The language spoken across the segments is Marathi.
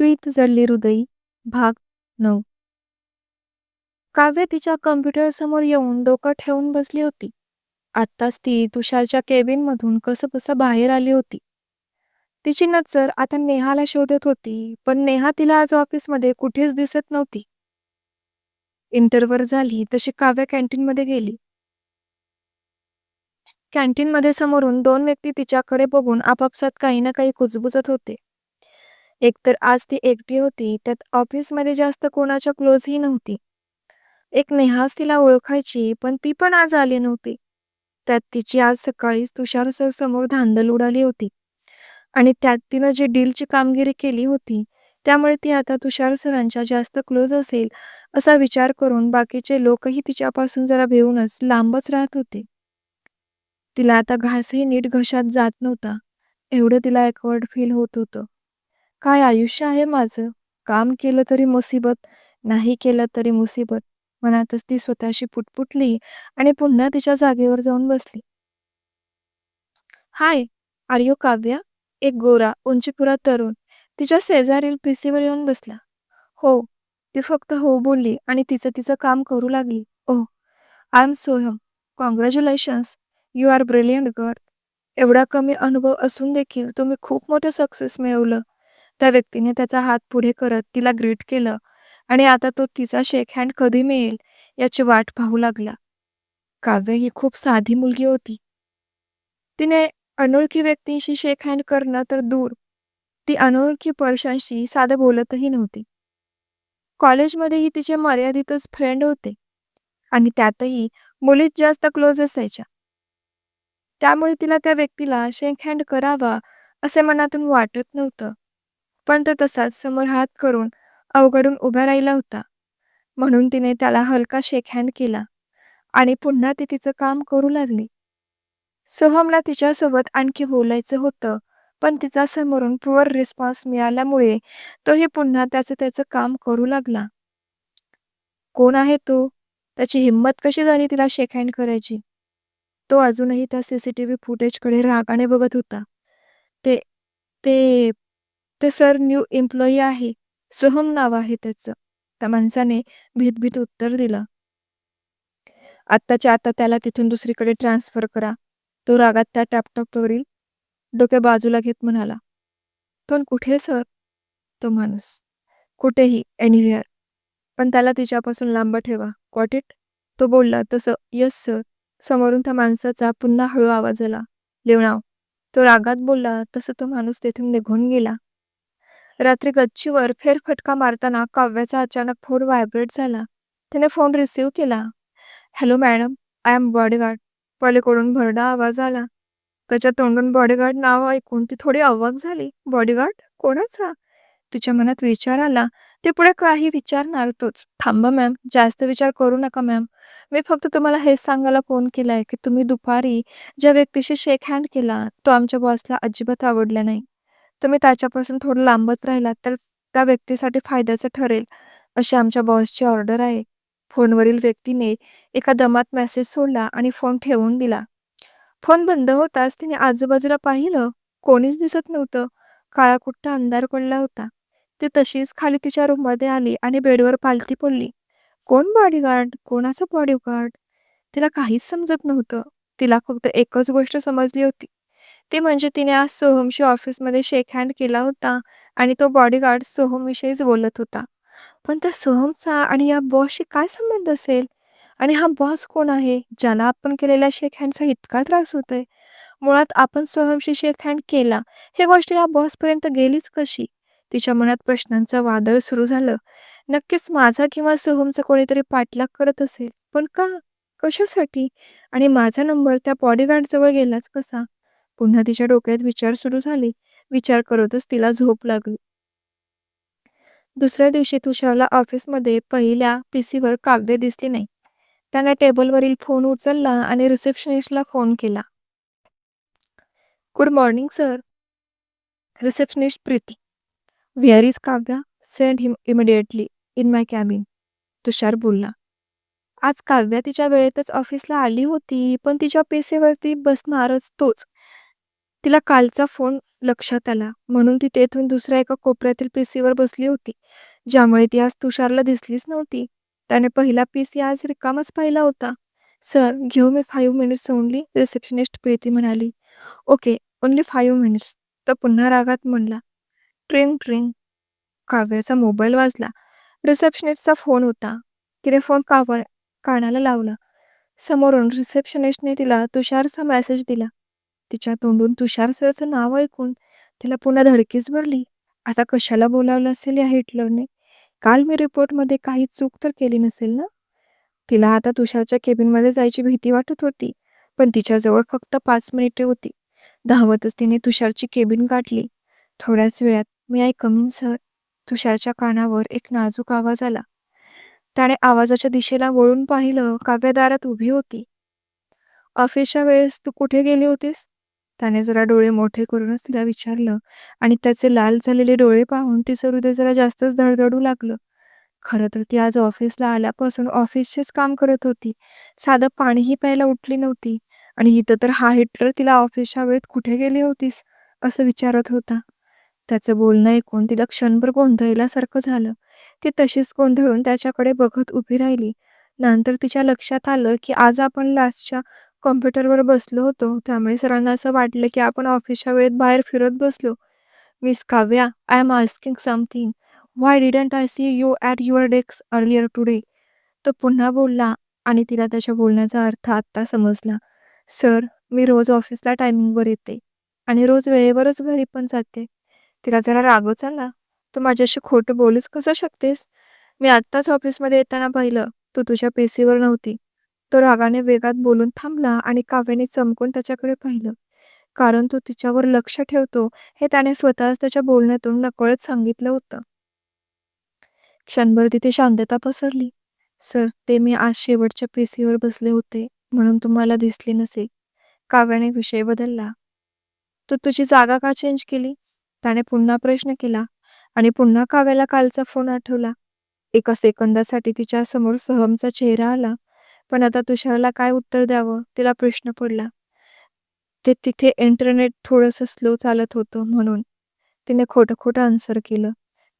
प्रीत जडली हृदयी भाग नऊ. काव्य तिच्या कम्प्युटरसमोर येऊन डोकं ठेवून बसली होती. आत्ताच ती तुषारच्या केबिनमधून कसं बाहेर आली होती. तिची नजर आता नेहाला शोधत होती पण नेहा तिला आज ऑफिसमध्ये कुठेच दिसत नव्हती. इंटरव्हर झाली तशी काव्य कॅन्टीनमध्ये गेली. कॅन्टीनमध्ये समोरून दोन व्यक्ती तिच्याकडे बघून आपापसात काही ना काही कुजबुजत होते. एकतर आज ती एकटी होती त्यात ऑफिसमध्ये जास्त कोणाच्या क्लोजही नव्हती. एक नेहाच तिला ओळखायची पण ती पण आज आली नव्हती. त्यात तिची आज सकाळीच तुषार सर समोर धांदल उडाली होती. आणि त्यात तिनं जी डीलची कामगिरी केली होती त्यामुळे ती आता तुषार सरांच्या जास्त क्लोज असेल असा विचार करून बाकीचे लोकही तिच्यापासून जरा भिवूनच लांबच राहत होते. तिला आता घासही नीट घशात जात नव्हता. एवढं तिला एकवर्ड फील होत होतं. काय आयुष्य आहे माझं? काम केलं तरी मुसीबत नाही केलं तरी मुसीबत. मनातच ती स्वतःशी पुटपुटली आणि पुन्हा तिच्या जागेवर जाऊन बसली. Hi are you Kavya? एक गोरा उंचीपुरा तरुण. तिच्या शेजारील पिसीवर येऊन बसला. हो ती फक्त हो बोलली आणि तिचं तिचं काम करू लागली. ओह I am Soham. Congratulations. You are brilliant girl एवढा कमी अनुभव असून देखील तुम्ही खूप मोठं सक्सेस मिळवलं. त्या व्यक्तीने त्याचा हात पुढे करत तिला ग्रीट केलं आणि आता तो तिचा शेक हँड कधी मिळेल याची वाट पाहू लागला. काव्य ही खूप साधी मुलगी होती. तिने अनोळखी व्यक्तींशी शेक हँड करणं तर दूर. ती अनोळखी पर्शांशी साधं बोलतही नव्हती. कॉलेजमध्येही तिचे मर्यादितच फ्रेंड होते आणि त्यातही मुलीच जास्त क्लोज असायच्या. त्यामुळे तिला त्या व्यक्तीला शेक हँड करावा असे मनातून वाटत नव्हतं. पण तो तसाच समोर हात करून अवघडून उभा राहिला होता. म्हणून तिने त्याला हलका शेक हँड केला आणि पुन्हा ती तिचं काम करू लागली. सोहमला तिच्यासोबत आणखी बोलायचं होतं पण तिचा समोरून पुअर रिस्पॉन्स मिळाल्यामुळे तोही पुन्हा त्याचं त्याचं काम करू लागला. कोण आहे तो? त्याची हिंमत कशी झाली तिला शेक हँड करायची? तो अजूनही त्या सीसीटीव्ही फुटेजकडे रागाने बघत होता. ते ते ते सर न्यू एम्प्लॉई आहे. सोहम नाव आहे त्याचं. त्या माणसाने भीत उत्तर दिलं. आत्ताच्या आता त्याला तिथून दुसरीकडे ट्रान्सफर करा. तो रागात त्या टॅपटॉपवरील डोक्या बाजूला घेत म्हणाला पण कुठे सर? तो माणूस कुठेही एनिव्हिअर पण त्याला तिच्यापासून लांब ठेवा. कॉट इट तो बोलला तसं यस सर समोरून त्या माणसाचा पुन्हा हळू आवाज आला. लेवणाव. तो रागात बोलला तसं तो माणूस तेथून निघून गेला. रात्री गच्चीवर फेरफटका मारताना काव्याचा अचानक फोन व्हायब्रेट झाला. त्याने फोन रिसीव्ह केला. Hello madam I am bodyguard. पलीकडून भरडा आवाज आला. त्याच्या तोंडून बॉडीगार्ड नाव ऐकून ती थोडी अवाक झाली. बॉडीगार्ड? कोणाचा? तिच्या मनात विचार आला. ते पुढे काही विचारणार तोच थांबा मॅम जास्त विचार करू नका मॅम. मी फक्त तुम्हाला हेच सांगायला फोन केलाय की तुम्ही दुपारी ज्या व्यक्तीशी शेक हँड केला तो आमच्या बॉसला अजिबात आवडला नाही. तुम्ही त्याच्यापासून थोडं लांबच राहिलात तर त्या व्यक्तीसाठी फायद्याचं ठरेल अशी आमच्या बॉसची ऑर्डर आहे. फोनवरील व्यक्तीने एका दमात मेसेज सोडला आणि फोन ठेवून दिला. फोन बंद होताच तिने आजूबाजूला पाहिलं कोणीच दिसत नव्हतं. काळा कुट्टा अंधार पडला होता. ती तशीच खाली तिच्या रूममध्ये आली आणि बेडवर पालती पडली. कोण बॉडीगार्ड कोणाचं बॉडीगार्ड तिला काहीच समजत नव्हतं. तिला फक्त एकच गोष्ट समजली होती. ते म्हणजे तिने आज सोहमशी ऑफिसमध्ये शेक हँड केला होता आणि तो बॉडीगार्ड सोहमविषयीच बोलत होता. पण त्या सोहमचा आणि या बॉसशी काय संबंध असेल? आणि हा बॉस कोण आहे? ज्याला आपण केलेल्या शेक हँडचा इतका त्रास होतोय? मुळात आपण सोहमशी शेक हँड केला हे गोष्ट या बॉसपर्यंत गेलीच कशी? तिच्या मनात प्रश्नांचं वादळ सुरू झालं. नक्कीच माझा किंवा सोहमचा कोणीतरी पाठलाग करत असेल. पण का? कशासाठी? आणि माझा नंबर त्या बॉडीगार्ड जवळ गेलाच कसा? पुन्हा तिच्या डोक्यात विचार सुरू झाले. विचार करतच तिला झोप लागली. दुसऱ्या दिवशी तुषारला ऑफिसमध्ये पहिल्या पीसीवर काव्य दिसली नाही. त्याने टेबलवरील फोन उचलला आणि रिसेप्शनिस्टला फोन केला. Good morning sir. Receptionist Preeti. Where is Kavya send him immediately in my cabin. Tushar बोलला. आज काव्या तिच्या वेळेतच ऑफिसला आली होती पण तिच्या पेसेवरती बसणारच तोच. तिला कालचा फोन लक्षात आला. म्हणून ती तेथून दुसऱ्या एका कोपऱ्यातील पीसीवर बसली होती ज्यामुळे ती आज तुषारला दिसलीच नव्हती. त्याने पहिला पीसी आज रिकामाच पाहिला होता. सर घेऊ मी five minutes only receptionist Preeti म्हणाली. ओके ओनली फाईव्ह मिनिट्स तर पुन्हा रागात म्हणला. ट्रिंग ट्रिंग. काव्याचा मोबाईल वाजला. रिसेप्शनिस्टचा फोन होता. तिने फोन कावा कानाला लावला. समोरून रिसेप्शनिस्टने तिला तुषारचा मेसेज दिला. तिच्या तोंडून तुषार सरचं नाव ऐकून तिला पुन्हा धडकीच भरली. आता कशाला बोलावलं असेल या हिटलरने? काल मी रिपोर्टमध्ये काही चूक तर केली नसेल ना? तिला आता तुषारच्या केबिनमध्ये जायची भीती वाटत होती पण तिच्याजवळ फक्त पाच मिनिटे होती. धावतच तिने तुषारची केबिन गाठली. थोड्याच वेळात मी आय कमिंग सर तुषारच्या कानावर एक नाजूक आवाज आला. त्याने आवाजाच्या दिशेला वळून पाहिलं काव्यदारात उभी होती. ऑफिसच्या वेळेस तू कुठे गेली होतीस? त्याने जरा डोळे मोठे करूनच तिला विचारलं आणि त्याचे लाल झालेले डोळे पाहून तिचं हृदय जरा जास्तच धडधडू लागलं. खरं तर ती आज ऑफिसला आल्यापासून ऑफिसचेच काम करत होती. साधं पाणीही प्यायला उठली नव्हती. आणि इथं तर हा हिटलर तिला ऑफिसच्या वेळेत कुठे गेली होतीस? असं विचारत होता. त्याचं बोलणं ऐकून तिला क्षणभर गोंधळल्यासारखं झालं. ती तशीच गोंधळून त्याच्याकडे बघत उभी राहिली. नंतर तिच्या लक्षात आलं की आज आपण लास्टच्या कॉम्प्युटरवर बसलो होतो. त्यामुळे सरांना असं वाटलं की आपण ऑफिसच्या वेळेत बाहेर फिरत बसलो. Miss Kavya I am asking something why didn't I see you at your desk earlier today तो पुन्हा बोलला आणि तिला त्याच्या बोलण्याचा अर्थ आत्ता समजला. सर मी रोज ऑफिसला टायमिंगवर येते आणि रोज वेळेवरच घरी पण जाते. तिला जरा रागच आला तू माझ्याशी खोटं बोलूच कसं शकतेस? मी आत्ताच ऑफिसमध्ये येताना पाहिलं. तू तुझ्या पेसीवर नव्हती. तो रागाने वेगात बोलून थांबला आणि काव्याने चमकून त्याच्याकडे पाहिलं. कारण तो तिच्यावर लक्ष ठेवतो हे त्याने स्वतःच त्याच्या बोलण्यातून नकळत सांगितलं होतं. क्षणभर तिथे शांतता पसरली. सर ते मी आज शेवटच्या पेसीवर बसले होते म्हणून तुम्हाला दिसले नसेल काव्याने विषय बदलला. तू तुझी जागा का चेंज केली? त्याने पुन्हा प्रश्न केला आणि पुन्हा काव्याला कालचा फोन आठवला. एका सेकंदासाठी तिच्या समोर सहमचा चेहरा आला. पण आता तुषारला काय उत्तर द्यावं? तिला प्रश्न पडला. ते तिथे इंटरनेट थोडंसं स्लो चालत होतं म्हणून. तिने खोटं खोटं आन्सर केलं.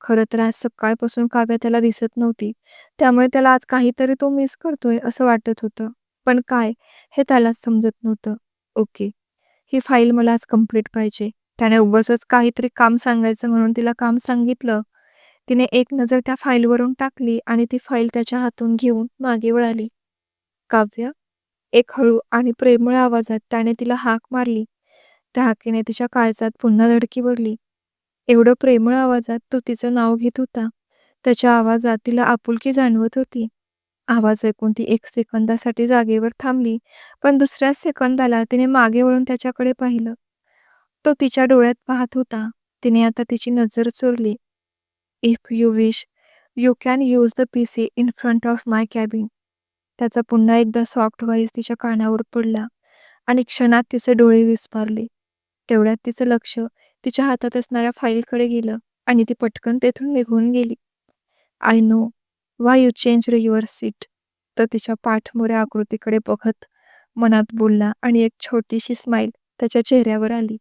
खरं तर आज सकाळपासून काव्या त्याला दिसत नव्हती. त्यामुळे त्याला आज काहीतरी तो मिस करतोय असं वाटत होतं. पण काय? हे त्यालाच समजत नव्हतं. ओके. ही फाईल मला आज कंप्लीट पाहिजे. त्याने उगाचच काहीतरी काम सांगायचं म्हणून तिला काम सांगितलं. तिने एक नजर त्या फाईलवरून टाकली आणि ती फाईल त्याच्या हातून घेऊन मागे वळाली. काव्य एक हळू आणि प्रेमळ आवाजात त्याने तिला हाक मारली. त्या हाकेने तिच्या काळजात पुन्हा धडकी भरली. एवढं प्रेमळ आवाजात तो तिचं नाव घेत होता. त्याच्या आवाजात तिला आपुलकी जाणवत होती. आवाज ऐकून ती एक सेकंदासाठी जागेवर थांबली पण दुसऱ्या सेकंदाला तिने मागे वळून त्याच्याकडे पाहिलं. तो तिच्या डोळ्यात पाहत होता. तिने आता तिची नजर चोरली. If you wish you can use the P C in front of my cabin त्याचा पुन्हा एकदा सॉफ्ट व्हॉइस तिच्या कानावर पडला आणि क्षणात तिचे डोळे विस्मारले तेवढ्यात तिचं लक्ष तिच्या हातात असणाऱ्या फाईलकडे गेलं आणि ती पटकन तेथून निघून गेली. I know why you change your seat तर तिच्या पाठमोऱ्या आकृतीकडे बघत मनात बोलला आणि एक छोटीशी स्माईल त्याच्या चेहऱ्यावर आली.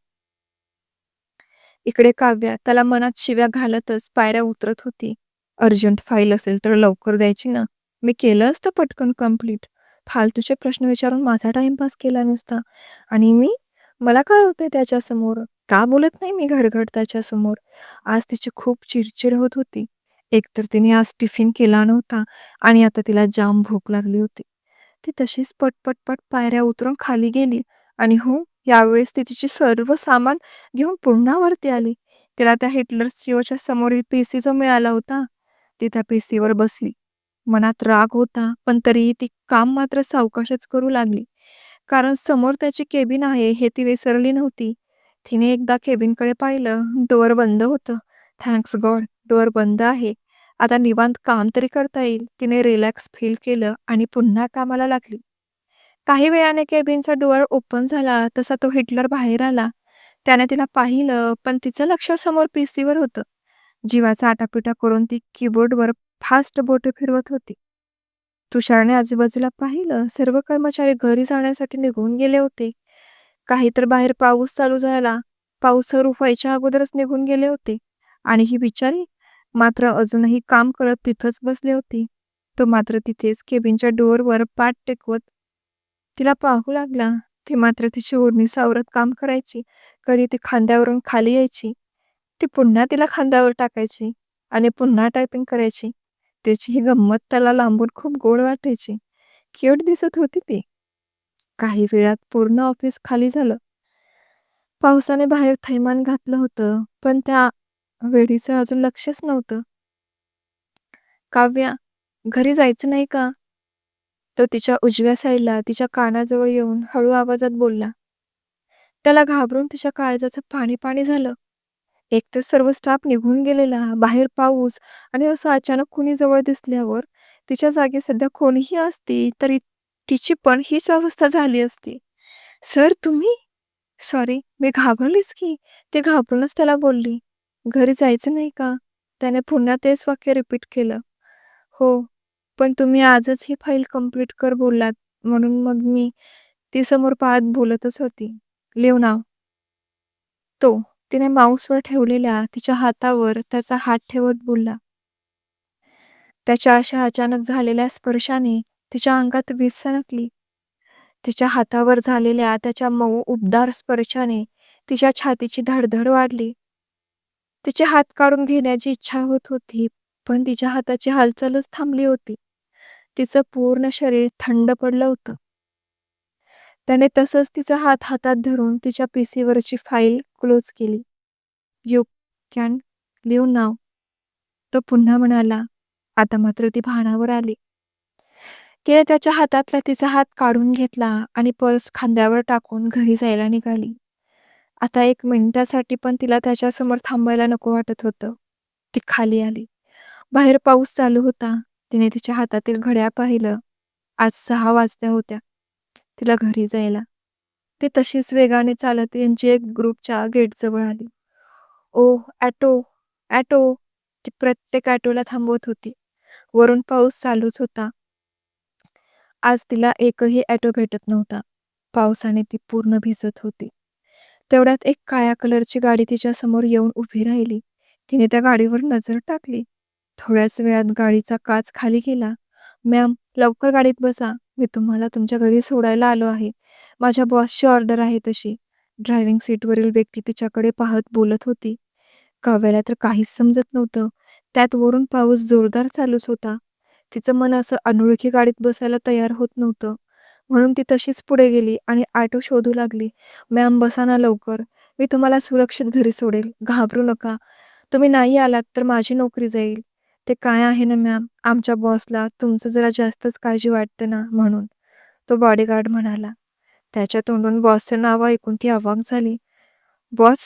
इकडे काव्या त्याला मनात शिव्या घालतच पायऱ्या उतरत होती. अर्जंट फाईल असेल तर लवकर द्यायची ना? मी केलं असतं पटकन कंप्लीट फालतूचे प्रश्न विचारून माझा टाइमपास केला नुसता. आणि मी मला काय होते त्याच्यासमोर? का बोलत नाही मी घडघड त्याच्यासमोर? आज तिची खूप चिडचिड होत होती. एकतर तिने आज टिफिन केला नव्हता आणि आता तिला जाम भूक लागली होती. ती तशीच पटपटपट पायऱ्या उतरून खाली गेली आणि हो यावेळेस ती तिची सर्व सामान घेऊन पुन्हा वरती आली. तिला त्या हिटलर सीओच्या समोरील पीसी जो मिळाला होता ती त्या पीसीवर बसली. मनात राग होता पण तरीही ती काम मात्र सावकाशच करू लागली. कारण समोर त्याची केबिन आहे हे ती विसरली नव्हती. तिने एकदा केबिनकडे पाहिलं डोअर बंद होतं. थँक्स गॉड डोअर बंद आहे. आता निवांत काम तरी करता येईल. तिने रिलॅक्स फील केलं आणि पुन्हा कामाला लागली. काही वेळाने केबिनचा डोअर ओपन झाला तसा तो हिटलर बाहेर आला. त्याने तिला पाहिलं पण तिचं लक्ष समोर पीसीवर होतं. जीवाचा आटापिटा करून ती कीबोर्डवर फास्ट बोटे फिरवत होती. तुषारने आजूबाजूला पाहिलं सर्व कर्मचारी घरी जाण्यासाठी निघून गेले होते. काही तर बाहेर पाऊस चालू झाला. पाऊस सुरू व्हायच्या अगोदरच निघून गेले होते. आणि ही बिचारी मात्र अजूनही काम करत तिथंच बसले होती. तो मात्र तिथेच केबिनच्या डोअरवर पाठ टेकवत तिला पाहू लागला. ती मात्र तिची ओढणी सावरत काम करायची. कधी ती खांद्यावरून खाली यायची. ती पुन्हा तिला खांद्यावर टाकायची आणि पुन्हा टायपिंग करायची. त्याची ही गंमत त्याला लांबून खूप गोड वाटायची. क्यूट दिसत होती ती. काही वेळात पूर्ण ऑफिस खाली झालं. पावसाने बाहेर थैमान घातलं होतं पण त्या वेळीचं अजून लक्षच नव्हतं. काव्या घरी जायचं नाही का? तो तिच्या उजव्या साईडला तिच्या कानाजवळ येऊन हळू आवाजात बोलला. त्याला घाबरून तिच्या काळजाचं पाणी पाणी झालं. एक तर सर्व स्टाफ निघून गेलेला बाहेर पाऊस आणि असं अचानक कुणी जवळ दिसल्यावर तिच्या जागी सध्या कोणीही असती तरी तिची पण हीच अवस्था झाली असती. सर तुम्ही? सॉरी मी घाबरलीच की. ती घाबरूनच त्याला बोलली घरी जायचं नाही का? त्याने पुन्हा तेच वाक्य रिपीट केलं हो पण तुम्ही आजच ही फाईल कंप्लीट कर बोललात म्हणून मग मी ती समोर पाहत बोलतच होती. लिव नाव तो तिने माऊसवर ठेवलेल्या तिच्या हातावर त्याचा हात ठेवत बोलला. त्याच्या अशा अचानक झालेल्या स्पर्शाने तिच्या अंगात वीज सणकली तिच्या हातावर झालेल्या त्याच्या मऊ उबदार स्पर्शाने तिच्या छातीची धडधड वाढली. तिचे हात काढून घेण्याची इच्छा होत होती पण तिच्या हाताची हालचालच थांबली होती. तिचं पूर्ण शरीर थंड पडलं होतं. त्याने तसंच तिचा हात हातात धरून तिच्या पीसीवरची फाईल क्लोज केली. You can leave now. तो पुन्हा म्हणाला आता मात्र ती भानावर आली. तिने त्याच्या हातातला तिचा हात काढून घेतला आणि पर्स खांद्यावर टाकून घरी जायला निघाली. आता एक मिनिटासाठी पण तिला त्याच्यासमोर थांबायला नको वाटत होतं. ती खाली आली. बाहेर पाऊस चालू होता. तिने तिच्या हातातील घड्याळ पाहिलं. आज सहा वाजल्या होत्या. तिला घरी जायला. ती तशीच वेगाने चालत यांची एक ग्रुपच्या गेटजवळ आली. ओ ॲटो ॲटो! ती प्रत्येक ॲटोला थांबवत होती. वरून पाऊस चालूच होता. आज तिला एकही ॲटो भेटत नव्हता. पावसाने ती पूर्ण भिजत होती. तेवढ्यात एक काळ्या कलरची गाडी तिच्या समोर येऊन उभी राहिली. तिने त्या गाडीवर नजर टाकली. थोड्याच वेळात गाडीचा काच खाली गेला. मॅम लवकर गाडीत बसा. मी तुम्हाला तुमच्या घरी सोडायला आलो आहे. माझ्या बॉसची ऑर्डर आहे तशी. ड्रायव्हिंग सीटवरील व्यक्ती तिच्याकडे पाहत बोलत होती. काव्याला तर काहीच समजत नव्हतं. त्यात वरून पाऊस जोरदार चालूच होता. तिचं मन असं अनोळखी गाडीत बसायला तयार होत नव्हतं. म्हणून ती तशीच पुढे गेली आणि ऑटो शोधू लागली. मॅम बसा ना लवकर. मी तुम्हाला सुरक्षित घरी सोडेल. घाबरू नका. तुम्ही नाही आलात तर माझी नोकरी जाईल. ते काय आहे ना मॅम आमच्या बॉसला तुमचं जरा जास्तच काळजी वाटते ना म्हणून. तो बॉडीगार्ड म्हणाला. त्याच्या तोंडून बॉसचं नाव ऐकून ती अवाक झाली. बॉस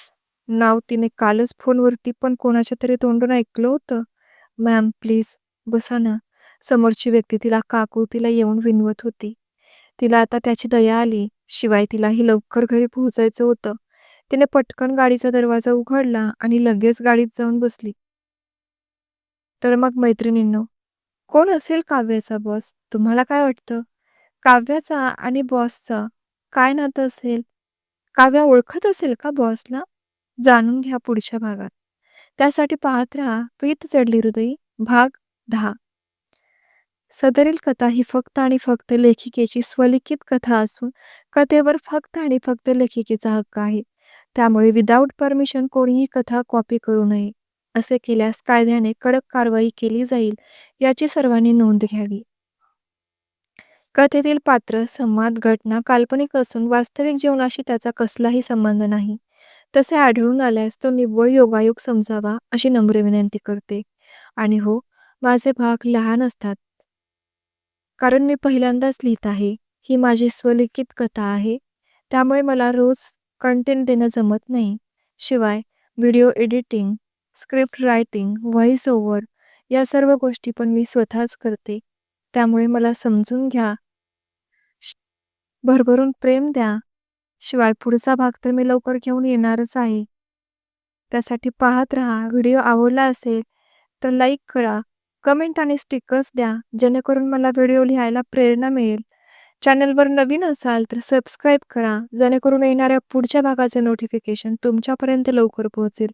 नाव तिने कालच फोनवरती पण कोणाच्या तरी तोंडून ऐकलं होतं. मॅम प्लीज बसा ना. समोरची व्यक्ती तिला काकुळतीला येऊन विनवत होती. तिला आता त्याची दया आली. शिवाय तिलाही लवकर घरी पोहोचायचं होतं. तिने पटकन गाडीचा दरवाजा उघडला आणि लगेच गाडीत जाऊन बसली. तर मग मैत्रिणींनो कोण असेल काव्याचा बॉस तुम्हाला काय वाटतं? काव्याचा आणि बॉसचा काय नातं असेल? काव्या ओळखत असेल का बॉसला जाणून घ्या पुढच्या भागात. त्यासाठी पाहत राहा प्रीत चढली हृदयी भाग दहा. सदरील कथा ही फक्त आणि फक्त लेखिकेची स्वलिखित कथा असून कथेवर फक्त आणि फक्त लेखिकेचा हक्क आहे. त्यामुळे विदाऊट परमिशन कोणीही कथा कॉपी करू नये. असे केल्यास कायद्याने कडक कारवाई केली जाईल याची सर्वांनी नोंद घ्यावी. कथेतील पात्र संवाद घटना काल्पनिक असून वास्तविक जीवनाशी त्याचा कसलाही संबंध नाही. तसे आढळून आल्यास तो निव्वळ योगायोग समजावा अशी नम्र विनंती करते. आणि हो माझे भाग लहान असतात. कारण मी पहिल्यांदाच लिहित आहे. ही माझी स्वलिखित कथा आहे. त्यामुळे मला रोज कंटेंट देणं जमत नाही. शिवाय video editing script writing voice over या सर्व गोष्टी पण मी स्वतःच करते. त्यामुळे मला समजून घ्या. भरभरून प्रेम द्या. शिवाय पुढचा भाग तर मी लवकर घेऊन येणारच आहे. त्यासाठी पाहत राहा. व्हिडिओ आवडला असेल तर लाईक करा. कमेंट आणि स्टिकर्स द्या. जेणेकरून मला व्हिडिओ लिहायला प्रेरणा मिळेल. चॅनलवर नवीन असाल तर सबस्क्राईब करा. जेणेकरून येणाऱ्या पुढच्या भागाचे नोटिफिकेशन तुमच्यापर्यंत लवकर पोहोचेल.